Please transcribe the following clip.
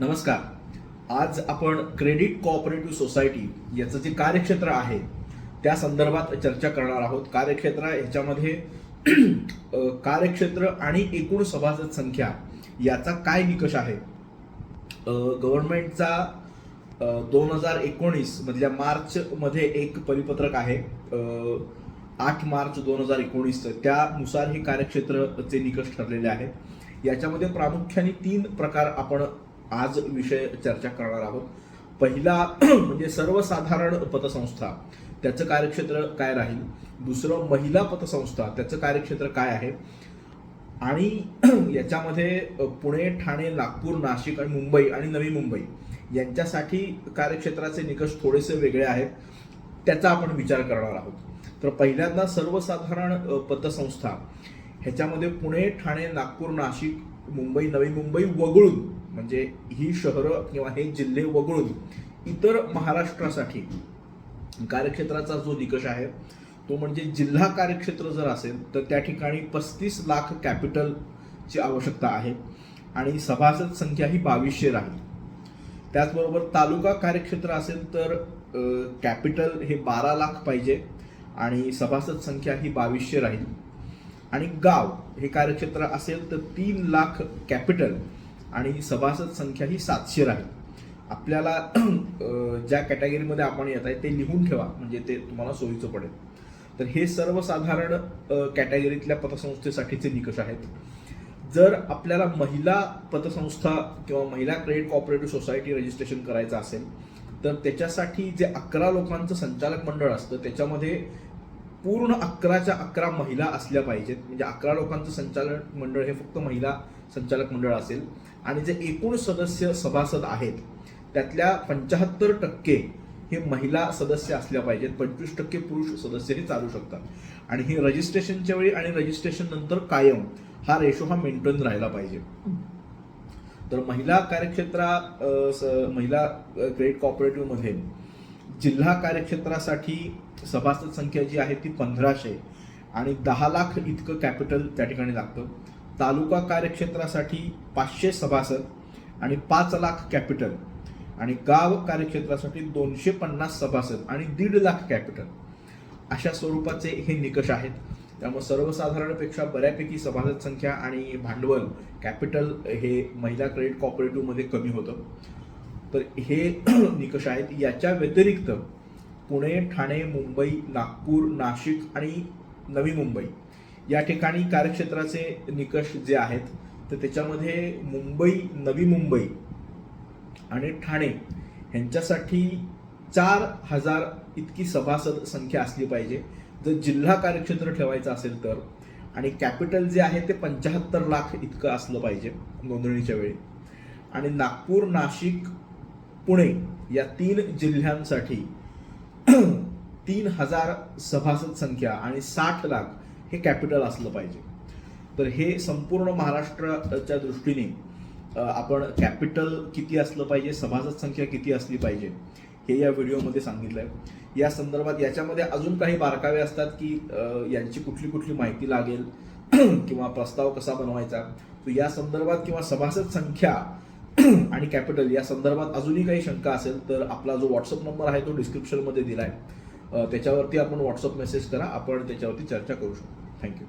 नमस्कार. आज आपण क्रेडिट कोऑपरेटिव्ह सोसायटी याचं जे कार्यक्षेत्र आहे त्या संदर्भात चर्चा करणार आहोत. कार्यक्षेत्र ह्याच्यामध्ये कार्यक्षेत्र आणि एकूण सभासद संख्या याचा काय निकष आहे? गव्हर्नमेंटचा दोन हजार एकोणीस मधल्या मार्च एक परिपत्रक आहे. आठ मार्च दोन हजार एकोणीस त्यानुसार हे कार्यक्षेत्रचे निकष ठरलेले आहेत. याच्यामध्ये प्रामुख्याने तीन प्रकार आपण आज विषय चर्चा करणार आहोत. पहिला म्हणजे सर्वसाधारण पतसंस्था त्याचं कार्यक्षेत्र काय राहील? दुसरं महिला पतसंस्था त्याचं कार्यक्षेत्र काय आहे? आणि याच्यामध्ये पुणे ठाणे नागपूर नाशिक आणि मुंबई आणि नवी मुंबई यांच्यासाठी कार्यक्षेत्राचे निकष थोडेसे वेगळे आहेत. त्याचा आपण विचार करणार आहोत. तर पहिल्यांदा सर्वसाधारण पतसंस्था ह्याच्यामध्ये पुणे ठाणे नागपूर नाशिक मुंबई नवी मुंबई वगळून म्हणजे ही शहरं किंवा हे जिल्हे वगळून इतर महाराष्ट्रासाठी कार्यक्षेत्राचा जो निकष आहे तो म्हणजे जिल्हा कार्यक्षेत्र जर असेल तर त्या ठिकाणी पस्तीस लाख कॅपिटलची आवश्यकता आहे आणि सभासद संख्या ही बावीसशे राहील. त्याचबरोबर तालुका कार्यक्षेत्र असेल तर कॅपिटल हे बारा लाख पाहिजे आणि सभासद संख्या ही बावीसशे राहील. आणि गाव हे कार्यक्षेत्र असेल तर तीन लाख कॅपिटल आणि सभासद संख्या ही सातशे राहील. आपल्याला ज्या कॅटेगरीमध्ये आपण येत आहे ते लिहून ठेवा म्हणजे ते तुम्हाला सोयीचं पडेल. तर हे सर्वसाधारण कॅटेगरीतल्या पतसंस्थेसाठीचे निकष आहेत. जर आपल्याला महिला पतसंस्था किंवा महिला क्रेडिट कॉपरेटिव्ह सोसायटी रजिस्ट्रेशन करायचं असेल तर त्याच्यासाठी जे अकरा लोकांचं संचालक मंडळ असतं त्याच्यामध्ये पूर्ण अकराच्या अकरा महिला असल्या पाहिजेत. म्हणजे अकरा लोकांचं संचालक मंडळ हे फक्त महिला संचालक मंडळ असेल. आणि जे एकूण सदस्य सभासद आहेत त्यातल्या पंच्याहत्तर टक्के हे महिला सदस्य असल्या पाहिजेत. पंचवीस टक्के पुरुष सदस्यही चालू शकतात. आणि हे रजिस्ट्रेशनच्या वेळी आणि रजिस्ट्रेशन नंतर कायम हा रेशो हा मेंटेन राहिला पाहिजे. तर महिला कार्यक्षेत्रा महिला क्रेडिट कॉपरेटिव्हमध्ये जिल्हा कार्यक्षेत्रासाठी सभासद संख्या जी आहे ती पंधराशे आणि दहा लाख इतकं कॅपिटल त्या ठिकाणी लागतं. तालुका कार्यक्षेत्रासाठी पाचशे सभासद आणि पाच लाख कॅपिटल आणि गाव कार्यक्षेत्रासाठी दोनशे पन्नास सभासद आणि दीड लाख कॅपिटल अशा स्वरूपाचे हे निकष आहेत. त्यामुळे सर्वसाधारणपेक्षा बऱ्यापैकी सभासद संख्या आणि भांडवल कॅपिटल हे महिला क्रेडिट कॉपरेटिव्हमध्ये कमी होतं. तर हे निकष आहेत. याच्या व्यतिरिक्त पुणे ठाणे मुंबई नागपूर नाशिक आणि नवी मुंबई या ठिकाणी कार्यक्षेत्राचे निकष जे आहेत तर त्याच्यामध्ये मुंबई नवी मुंबई आणि ठाणे ह्यांच्यासाठी चार हजार इतकी सभासद संख्या असली पाहिजे. जर जिल्हा कार्यक्षेत्र ठेवायचं असेल तर आणि कॅपिटल जे आहे ते पंच्याहत्तर लाख इतकं असलं पाहिजे नोंदणीच्या वेळी. आणि नागपूर नाशिक पुणे या तीन जिल्ह्यांसाठी तीन हजार सभासद संख्या आणि साठ लाख हे कॅपिटल असलं पाहिजे. तर हे संपूर्ण महाराष्ट्राच्या दृष्टीने आपण कॅपिटल किती असलं पाहिजे सभासद संख्या किती असली पाहिजे हे या व्हिडिओमध्ये सांगितलं आहे या संदर्भात याच्यामध्ये अजून काही बारकावे असतात की यांची कुठली कुठली माहिती लागेल किंवा प्रस्ताव कसा बनवायचा. तर या संदर्भात किंवा सभासद संख्या आणि कॅपिटल या संदर्भात अजूनही काही शंका असेल तर आपला जो व्हॉट्सअप नंबर आहे तो डिस्क्रिप्शनमध्ये दिला आहे त्याच्यावरती आपण व्हॉट्सअप मेसेज करा. आपण त्याच्यावरती चर्चा करू शकतो. थँक्यू